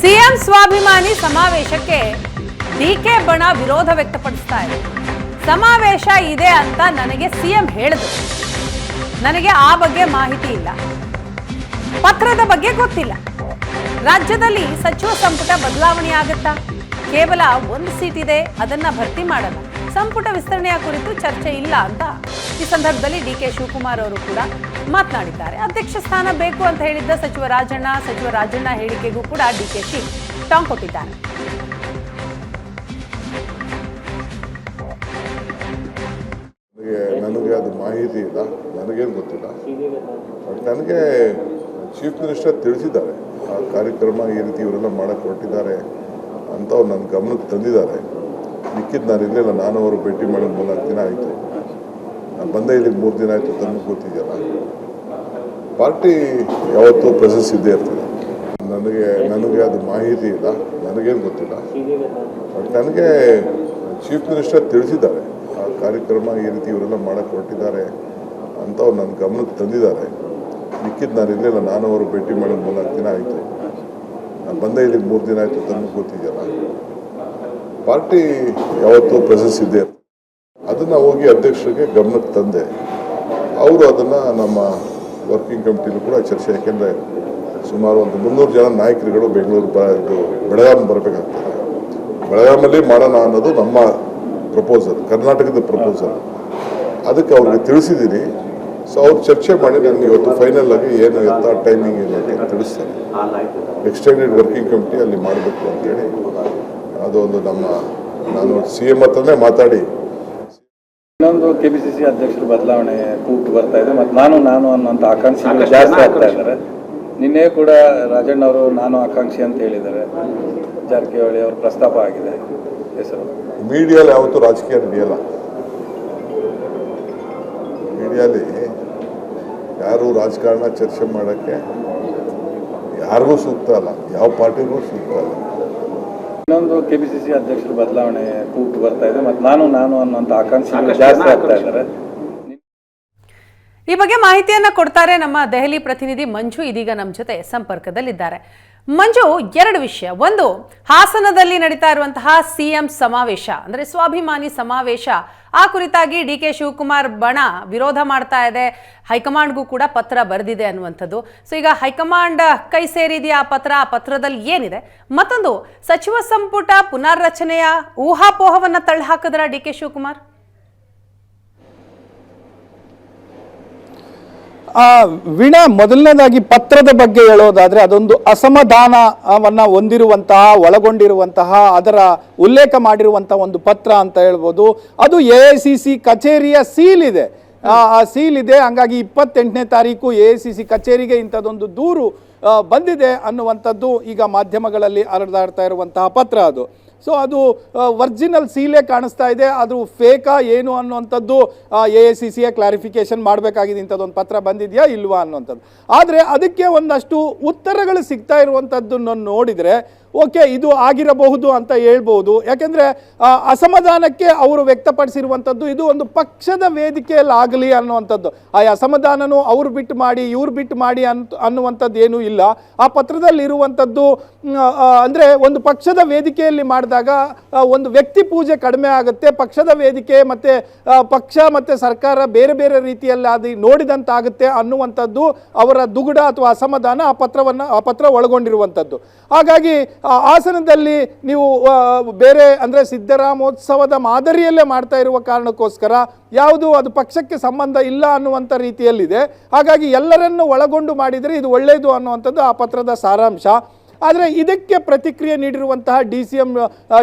CM ಸ್ವಾಭಿಮಾನಿ ಸಮಾವೇಶಕ್ಕೆ DK ಬಣ ವಿರೋಧ ವ್ಯಕ್ತಪಡಿಸ್ತಾ ಇದೆ. ಸಮಾವೇಶ ಇದೆ ಅಂತ ನನಗೆ ಸಿಎಂ ಹೇಳಿದ್ರು. ನನಗೆ ಆ ಬಗ್ಗೆ ಮಾಹಿತಿ ಇಲ್ಲ. ಪತ್ರದ ಬಗ್ಗೆ ಗೊತ್ತಿಲ್ಲ. ರಾಜ್ಯದಲ್ಲಿ ಸಚಿವ ಸಂಪುಟ ಬದಲಾವಣೆ ಆಗುತ್ತಾ? ಕೇವಲ ಒಂದು ಸೀಟ್ ಇದೆ, ಅದನ್ನ ಭರ್ತಿ ಮಾಡಲ್ಲ. ಸಂಪುಟ ವಿಸ್ತರಣೆಯ ಕುರಿತು ಚರ್ಚೆ ಇಲ್ಲ ಅಂತ ಈ ಸಂದರ್ಭದಲ್ಲಿ ಡಿ ಕೆ ಶಿವಕುಮಾರ್ ಅವರು ಕೂಡ ಮಾತನಾಡಿದ್ದಾರೆ. ಅಧ್ಯಕ್ಷ ಸ್ಥಾನ ಬೇಕು ಅಂತ ಹೇಳಿದ್ದ ಸಚಿವ ರಾಜಣ್ಣ ಸಚಿವ ರಾಜಣ್ಣ ಹೇಳಿಕೆಗೂ ಕೂಡ ಡಿ ಕೆ ಶಿ ಟಾಂಗ್ ಕೊಟ್ಟಿದ್ದಾರೆ. ನನಗೆ ಅದು ಮಾಹಿತಿ ಇಲ್ಲ. ನನಗೇನು ಗೊತ್ತಿಲ್ಲ. ನನಗೆ ಚೀಫ್ ಮಿನಿಸ್ಟರ್ ತಿಳಿಸಿದ್ದಾರೆ. ಆ ಕಾರ್ಯಕ್ರಮ ಈ ರೀತಿ ಇವರೆಲ್ಲ ಮಾಡಕ್ಕೆ ಹೊರಟಿದ್ದಾರೆ ಅಂತ ಅವ್ರು ನನ್ನ ಗಮನಕ್ಕೆ ತಂದಿದ್ದಾರೆ. ಮಿಕ್ಕಿದ್ದು ನಾನು ಇರಲಿಲ್ಲ ನಾನು ಅವರು ಭೇಟಿ ಮಾಡೋದು ಮೂರ್ನಾಲ್ಕು ದಿನ ಆಯಿತು. ನಾನು ಬಂದೇ ಇಲ್ಲಿಗೆ ಮೂರು ದಿನ ಆಯಿತು. ತನಗೆ ಗೊತ್ತಿದೆಯಲ್ಲ. ಪಾರ್ಟಿ ಯಾವತ್ತೂ ಪ್ರೆಸೆನ್ಸ್ ಇದ್ದೇ ಇರ್ತದೆ. ನನಗೆ ನನಗೆ ಅದು ಮಾಹಿತಿ ಇಲ್ಲ. ನನಗೇನು ಗೊತ್ತಿಲ್ಲ. ಬಟ್ ನನಗೆ ಚೀಫ್ ಮಿನಿಸ್ಟರ್ ತಿಳಿಸಿದ್ದಾರೆ. ಆ ಕಾರ್ಯಕ್ರಮ ಈ ರೀತಿ ಇವರೆಲ್ಲ ಮಾಡಕ್ಕೆ ಹೊರಟಿದ್ದಾರೆ ಅಂತ ಅವ್ರು ನನ್ನ ಗಮನಕ್ಕೆ ತಂದಿದ್ದಾರೆ. ಮಿಕ್ಕಿದ್ದು ನಾನು ಇರಲಿಲ್ಲ ನಾನು ಅವರು ಭೇಟಿ ಮಾಡೋದು ಮೂರ್ನಾಲ್ಕು ದಿನ ಆಯಿತು. ನಾನು ಬಂದೆ ಇಲ್ಲಿ ಮೂರು ದಿನ ಆಯಿತು, ತಂದು ಗೊತ್ತಿದೆಯಲ್ಲ ಪಾರ್ಟಿ ಯಾವತ್ತೂ ಪ್ರೆಸೆನ್ಸ್ ಇದ್ದೇ ಅದನ್ನು ಹೋಗಿ ಅಧ್ಯಕ್ಷರಿಗೆ ಗಮನಕ್ಕೆ ತಂದೆ. ಅವರು ಅದನ್ನು ನಮ್ಮ ವರ್ಕಿಂಗ್ ಕಮಿಟಿಲೂ ಕೂಡ ಚರ್ಚೆ, ಯಾಕೆಂದರೆ ಸುಮಾರು ಒಂದು ಮುನ್ನೂರು ಜನ ನಾಯಕರುಗಳು ಬೆಂಗಳೂರು ಬ, ಇದು ಬೆಳಗಾಮ್ ಬರಬೇಕಾಗ್ತದೆ. ಬೆಳಗಾಮಲ್ಲಿ ಮಾಡೋಣ ಅನ್ನೋದು ನಮ್ಮ ಪ್ರಪೋಸಲ್ ಕರ್ನಾಟಕದ ಪ್ರಪೋಸಲ್ ಅದಕ್ಕೆ ಅವ್ರಿಗೆ ತಿಳಿಸಿದ್ದೀನಿ. ಸೊ ಅವ್ರು ಚರ್ಚೆ ಮಾಡಿ ನನಗೆ ಇವತ್ತು ಫೈನಲ್ ಆಗಿ ಏನು ಎತ್ತ ಟೈಮಿಂಗ್ ಏನು ಅಂತ ತಿಳಿಸ್ತಾರೆ ಎಕ್ಸ್ಟೆಂಡೆಡ್ ವರ್ಕಿಂಗ್ ಕಮಿಟಿ ಅಲ್ಲಿ ಮಾಡಬೇಕು ಅಂತೇಳಿ. ಅದೊಂದು ನಮ್ಮ, ನಾನು ಸಿ ಎಂ ಹತ್ರನೇ ಮಾತಾಡಿ ಇನ್ನೊಂದು ಕೆ ಪಿ ಸಿ ಸಿ ಅಧ್ಯಕ್ಷರ ಬದಲಾವಣೆ ಕೂಗು ಬರ್ತಾ ಇದೆ. ಮತ್ತು ನಾನು ನಾನು ಅನ್ನೋಂಥ ಆಕಾಂಕ್ಷಿ ಜಾಸ್ತಿ ಆಗ್ತಾ ಇದ್ದಾರೆ. ನಿನ್ನೆ ಕೂಡ ರಾಜಣ್ಣ ಅವರು ನಾನು ಆಕಾಂಕ್ಷಿ ಅಂತ ಹೇಳಿದ್ದಾರೆ. ಜಾರಕಿಹೊಳಿ ಅವರು ಪ್ರಸ್ತಾಪ ಆಗಿದೆ. ಹೆಸರು. ಮೀಡಿಯಲ್ಲಿ ಯಾವತ್ತೂ ರಾಜಕೀಯ ನಡೆಯಲ್ಲ. ಮೀಡಿಯಲ್ಲಿ ಯಾರು ರಾಜಕಾರಣ ಚರ್ಚೆ ಮಾಡೋಕ್ಕೆ ಯಾರಿಗೂ ಸೂಕ್ತ ಅಲ್ಲ. ಯಾವ ಪಾರ್ಟಿಗೂ ಸೂಕ್ತ ಅಲ್ಲ. ಇನ್ನೊಂದು ಸಿ ಅಧ್ಯಕ್ಷರು ಬದಲಾವಣೆ ಕೂಗು ಬರ್ತಾ ಇದೆ ಮತ್ತೆ ನಾನು ನಾನು ಅನ್ನೋಂಥ ಆಕಾಂಕ್ಷಿ ಜಾಸ್ತಿ ಆಗ್ತಾ ಇದ್ದಾರೆ. ಈ ಬಗ್ಗೆ ಮಾಹಿತಿಯನ್ನ ಕೊಡ್ತಾರೆ ನಮ್ಮ ದೆಹಲಿ ಪ್ರತಿನಿಧಿ ಮಂಜು ಇದೀಗ ನಮ್ಮ ಜೊತೆ ಸಂಪರ್ಕದಲ್ಲಿದ್ದಾರೆ. ಮಂಜು, ಎರಡು ವಿಷಯ. ಒಂದು, ಹಾಸನದಲ್ಲಿ ನಡೀತಾ ಇರುವಂತಹ ಸಿಎಂ ಸಮಾವೇಶ, ಅಂದ್ರೆ ಸ್ವಾಭಿಮಾನಿ ಸಮಾವೇಶ. ಆ ಕುರಿತಾಗಿ ಡಿ ಕೆ ಶಿವಕುಮಾರ್ ಬಣ ವಿರೋಧ ಮಾಡ್ತಾ ಇದೆ. ಹೈಕಮಾಂಡ್ಗೂ ಕೂಡ ಪತ್ರ ಬರೆದಿದೆ ಅನ್ನುವಂಥದ್ದು. ಸೊ ಈಗ ಹೈಕಮಾಂಡ್ ಕೈ ಸೇರಿದೆಯಾ ಆ ಪತ್ರ? ಆ ಪತ್ರದಲ್ಲಿ ಏನಿದೆ? ಮತ್ತೊಂದು, ಸಚಿವ ಸಂಪುಟ ಪುನರ್ರಚನೆಯ ತಳ್ಳಿ ಹಾಕಿದ್ರ ಡಿ ಕೆ ಶಿವಕುಮಾರ್? ಆ, ವೀಣಾ ಮೊದಲನೇದಾಗಿ ಪತ್ರದ ಬಗ್ಗೆ ಹೇಳೋದಾದ್ರೆ ಅದೊಂದು ಅಸಮಾಧಾನವನ್ನ ಹೊಂದಿರುವಂತಹ ಒಳಗೊಂಡಿರುವಂತಹ ಅದರ ಉಲ್ಲೇಖ ಮಾಡಿರುವಂತಹ ಒಂದು ಪತ್ರ ಅಂತ ಹೇಳ್ಬೋದು. ಅದು ಎ ಐ ಸಿ ಸಿ ಕಚೇರಿಯ ಸೀಲ್ ಇದೆ. ಆ ಸೀಲ್ ಇದೆ. ಹಂಗಾಗಿ ಇಪ್ಪತ್ತೆಂಟನೇ ತಾರೀಕು ಎ ಐ ಸಿ ಸಿ ಕಚೇರಿಗೆ ಇಂಥದ್ದೊಂದು ದೂರು ಬಂದಿದೆ ಅನ್ನುವಂಥದ್ದು ಈಗ ಮಾಧ್ಯಮಗಳಲ್ಲಿ ಹರಿದಾಡ್ತಾ ಇರುವಂತಹ ಪತ್ರ ಅದು. ಸೊ ಅದು ಒರಿಜಿನಲ್ ಸೀಲೇ ಕಾಣಿಸ್ತಾ ಇದೆ. ಅದು ಫೇಕಾ ಏನು ಅನ್ನುವಂಥದ್ದು ಎ ಎ ಸಿ ಸಿಯ ಕ್ಲಾರಿಫಿಕೇಶನ್ ಮಾಡಬೇಕಾಗಿದೆ. ಇಂಥದ್ದೊಂದು ಪತ್ರ ಬಂದಿದೆಯಾ ಇಲ್ವಾ ಅನ್ನುವಂಥದ್ದು. ಆದರೆ ಅದಕ್ಕೆ ಒಂದಷ್ಟು ಉತ್ತರಗಳು ಸಿಗ್ತಾ ಇರುವಂಥದ್ದನ್ನು ನೋಡಿದರೆ ಓಕೆ, ಇದು ಆಗಿರಬಹುದು ಅಂತ ಹೇಳ್ಬೋದು. ಯಾಕೆಂದರೆ ಅಸಮಾಧಾನಕ್ಕೆ ಅವರು ವ್ಯಕ್ತಪಡಿಸಿರುವಂಥದ್ದು ಇದು ಒಂದು ಪಕ್ಷದ ವೇದಿಕೆಯಲ್ಲಿ ಆಗಲಿ ಅನ್ನುವಂಥದ್ದು. ಆ ಅಸಮಾಧಾನನು ಅವ್ರು ಬಿಟ್ಟು ಮಾಡಿ, ಇವ್ರು ಬಿಟ್ಟು ಮಾಡಿ ಅಂತ ಅನ್ನುವಂಥದ್ದು ಏನೂ ಇಲ್ಲ. ಆ ಪತ್ರದಲ್ಲಿ ಇರುವಂಥದ್ದು ಅಂದ್ರೆ ಒಂದು ಪಕ್ಷದ ವೇದಿಕೆಯಲ್ಲಿ ಮಾಡಿದಾಗ ಒಂದು ವ್ಯಕ್ತಿ ಪೂಜೆ ಕಡಿಮೆ ಆಗುತ್ತೆ, ಪಕ್ಷದ ವೇದಿಕೆ ಮತ್ತು ಪಕ್ಷ ಮತ್ತು ಸರ್ಕಾರ ಬೇರೆ ಬೇರೆ ರೀತಿಯಲ್ಲಿ ಅದು ನೋಡಿದಂತಾಗುತ್ತೆ ಅನ್ನುವಂಥದ್ದು ಅವರ ದುಗುಡ ಅಥವಾ ಅಸಮಾಧಾನ ಆ ಪತ್ರವನ್ನು, ಆ ಪತ್ರ ಒಳಗೊಂಡಿರುವಂಥದ್ದು. ಹಾಗಾಗಿ ಹಾಸನದಲ್ಲಿ ನೀವು ಬೇರೆ ಅಂದರೆ ಸಿದ್ದರಾಮೋತ್ಸವದ ಮಾದರಿಯಲ್ಲೇ ಮಾಡ್ತಾ ಇರುವ ಕಾರಣಕ್ಕೋಸ್ಕರ ಯಾವುದು ಅದು ಪಕ್ಷಕ್ಕೆ ಸಂಬಂಧ ಇಲ್ಲ ಅನ್ನುವಂಥ ರೀತಿಯಲ್ಲಿದೆ. ಹಾಗಾಗಿ ಎಲ್ಲರನ್ನು ಒಳಗೊಂಡು ಮಾಡಿದರೆ ಇದು ಒಳ್ಳೆಯದು ಅನ್ನುವಂಥದ್ದು ಆ ಪತ್ರದ ಸಾರಾಂಶ. ಆದರೆ ಇದಕ್ಕೆ ಪ್ರತಿಕ್ರಿಯೆ ನೀಡಿರುವಂತಹ D C M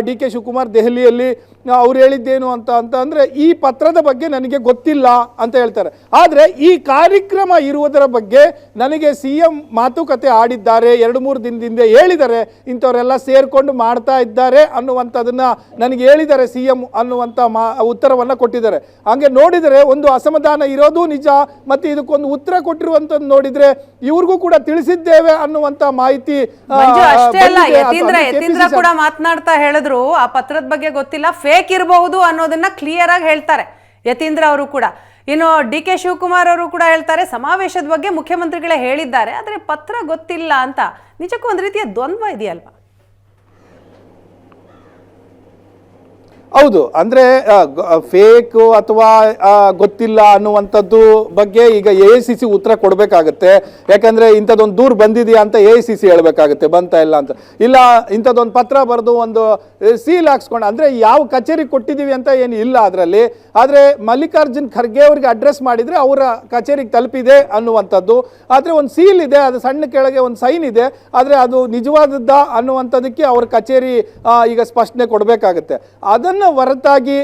D K Shivakumar ದೆಹಲಿಯಲ್ಲಿ ಅವ್ರು ಹೇಳಿದ್ದೇನು ಅಂತ ಅಂತ ಅಂದರೆ ಈ ಪತ್ರದ ಬಗ್ಗೆ ನನಗೆ ಗೊತ್ತಿಲ್ಲ ಅಂತ ಹೇಳ್ತಾರೆ. ಆದರೆ ಈ ಕಾರ್ಯಕ್ರಮ ಇರುವುದರ ಬಗ್ಗೆ ನನಗೆ ಸಿ ಎಂ ಮಾತುಕತೆ ಆಡಿದ್ದಾರೆ. ಎರಡು ಮೂರು ದಿನದಿಂದ ಹೇಳಿದ್ದಾರೆ ಇಂಥವರೆಲ್ಲ ಸೇರಿಕೊಂಡು ಮಾಡ್ತಾ ಇದ್ದಾರೆ ಅನ್ನುವಂಥದ್ದನ್ನು ನನಗೆ ಹೇಳಿದ್ದಾರೆ ಸಿ ಎಂ ಅನ್ನುವಂಥ ಮಾ ಉತ್ತರವನ್ನು ಕೊಟ್ಟಿದ್ದಾರೆ. ಹಂಗೆ ನೋಡಿದರೆ ಒಂದು ಅಸಮಾಧಾನ ಇರೋದು ನಿಜ ಮತ್ತು ಇದಕ್ಕೊಂದು ಉತ್ತರ ಕೊಟ್ಟಿರುವಂಥದ್ದು ನೋಡಿದರೆ ಇವ್ರಿಗೂ ಕೂಡ ತಿಳಿಸಿದ್ದೇವೆ ಅನ್ನುವಂಥ ಮಾಹಿತಿ ಮಾತನಾಡ್ತಾ ಹೇಳಿದ್ರು. ಆ ಪತ್ರದ ಬಗ್ಗೆ ಗೊತ್ತಿಲ್ಲ ಫೇಕ್ ಇರಬಹುದು ಅನ್ನೋದನ್ನ ಕ್ಲಿಯರ್ ಆಗಿ ಹೇಳ್ತಾರೆ. ಯತೀಂದ್ರ ಅವರು ಕೂಡ. ಇನ್ನು ಡಿ ಕೆ ಶಿವಕುಮಾರ್ ಅವರು ಕೂಡ ಹೇಳ್ತಾರೆ, ಸಮಾವೇಶದ ಬಗ್ಗೆ ಮುಖ್ಯಮಂತ್ರಿಗಳೇ ಹೇಳಿದ್ದಾರೆ, ಆದರೆ ಪತ್ರ ಗೊತ್ತಿಲ್ಲ ಅಂತ. ನಿಜಕ್ಕೂ ಒಂದು ರೀತಿಯ ದ್ವಂದ್ವ ಇದೆಯಲ್ವಾ? ಹೌದು, ಅಂದ್ರೆ ಫೇಕ್ ಅಥವಾ ಗೊತ್ತಿಲ್ಲ ಅನ್ನುವಂಥದ್ದು ಬಗ್ಗೆ ಈಗ ಎ ಸಿ ಸಿ ಉತ್ತರ ಕೊಡಬೇಕಾಗತ್ತೆ. ಯಾಕಂದ್ರೆ ಇಂಥದ್ದೊಂದು ದೂರು ಬಂದಿದೆಯಾ ಅಂತ ಎ ಸಿ ಸಿ ಹೇಳ್ಬೇಕಾಗತ್ತೆ, ಬಂತ ಇಲ್ಲ ಅಂತ. ಇಲ್ಲ, ಇಂಥದ್ದೊಂದು ಪತ್ರ ಬರೆದು ಒಂದು ಸೀಲ್ ಹಾಕ್ಸ್ಕೊಂಡು, ಅಂದ್ರೆ ಯಾವ ಕಚೇರಿ ಕೊಟ್ಟಿದ್ದೀವಿ ಅಂತ ಏನು ಇಲ್ಲ ಅದರಲ್ಲಿ. ಆದರೆ ಮಲ್ಲಿಕಾರ್ಜುನ್ ಖರ್ಗೆ ಅವರಿಗೆ ಅಡ್ರೆಸ್ ಮಾಡಿದ್ರೆ ಅವರ ಕಚೇರಿಗೆ ತಲುಪಿದೆ ಅನ್ನುವಂಥದ್ದು. ಆದರೆ ಒಂದು ಸೀಲ್ ಇದೆ, ಅದು ಸಣ್ಣ ಕೆಳಗೆ ಒಂದು ಸೈನ್ ಇದೆ, ಆದರೆ ಅದು ನಿಜವಾದದ್ದ ಅನ್ನುವಂಥದ್ದಕ್ಕೆ ಅವ್ರ ಕಚೇರಿ ಈಗ ಸ್ಪಷ್ಟನೆ ಕೊಡಬೇಕಾಗುತ್ತೆ. ಅದನ್ನು ಹೊರತಾಗಿ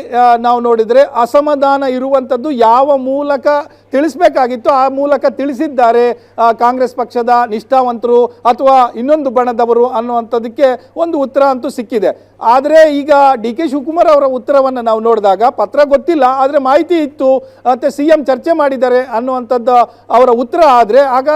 ನಾವು ನೋಡಿದರೆ ಅಸಮಾಧಾನ ಇರುವಂಥದ್ದು ಯಾವ ಮೂಲಕ ತಿಳಿಸಬೇಕಾಗಿತ್ತು, ಆ ಮೂಲಕ ತಿಳಿಸಿದ್ದಾರೆ ಕಾಂಗ್ರೆಸ್ ಪಕ್ಷದ ನಿಷ್ಠಾವಂತರು ಅಥವಾ ಇನ್ನೊಂದು ಬಣದವರು ಅನ್ನುವಂಥದ್ದಕ್ಕೆ ಒಂದು ಉತ್ತರ ಅಂತೂ ಸಿಕ್ಕಿದೆ. ಆದರೆ ಈಗ ಡಿ ಕೆ ಶಿವಕುಮಾರ್ ಅವರ ಉತ್ತರವನ್ನು ನಾವು ನೋಡಿದಾಗ, ಪತ್ರ ಗೊತ್ತಿಲ್ಲ, ಆದರೆ ಮಾಹಿತಿ ಇತ್ತು, ಮತ್ತು ಸಿ ಎಂ ಚರ್ಚೆ ಮಾಡಿದ್ದಾರೆ ಅನ್ನುವಂಥದ್ದು ಅವರ ಉತ್ತರ ಆದರೆ, ಆಗ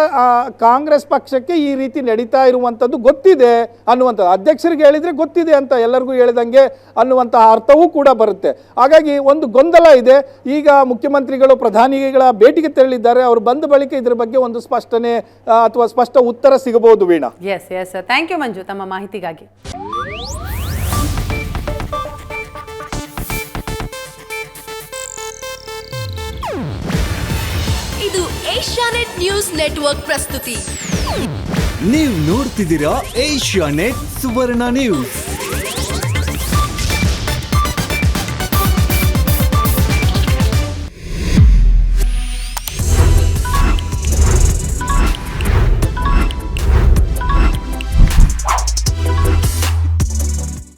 ಕಾಂಗ್ರೆಸ್ ಪಕ್ಷಕ್ಕೆ ಈ ರೀತಿ ನಡೀತಾ ಇರುವಂಥದ್ದು ಗೊತ್ತಿದೆ ಅನ್ನುವಂಥದ್ದು. ಅಧ್ಯಕ್ಷರಿಗೆ ಹೇಳಿದರೆ ಗೊತ್ತಿದೆ ಅಂತ ಎಲ್ಲರಿಗೂ ಹೇಳಿದಂಗೆ ಅನ್ನುವಂತಹ ಅರ್ಥವೂ ಕೂಡ ಬರುತ್ತೆ. ಹಾಗಾಗಿ ಒಂದು ಗೊಂದಲ ಇದೆ. ಈಗ ಮುಖ್ಯಮಂತ್ರಿಗಳು ಪ್ರಧಾನಿಗಳ ಭೇಟಿಗೆ ತೆರಳಿದ್ದಾರೆ. ಅವರು ಬಂದ ಬಳಿಕ ಇದರ ಬಗ್ಗೆ ಒಂದು ಸ್ಪಷ್ಟನೆ ಅಥವಾ ಸ್ಪಷ್ಟ ಉತ್ತರ ಸಿಗಬಹುದು Veena. Yes yes thank you Manju ತಮ್ಮ ಮಾಹಿತಿಗಾಗಿ. ಇದು ಏಷ್ಯಾನೆಟ್ ನ್ಯೂಸ್ ನೆಟ್ವರ್ಕ್ ಪ್ರಸ್ತುತಿ. ನೀವು ನೋಡ್ತಿದ್ದೀರಾ ಏಷ್ಯಾನೆಟ್ ಸುವರ್ಣ ನ್ಯೂಸ್.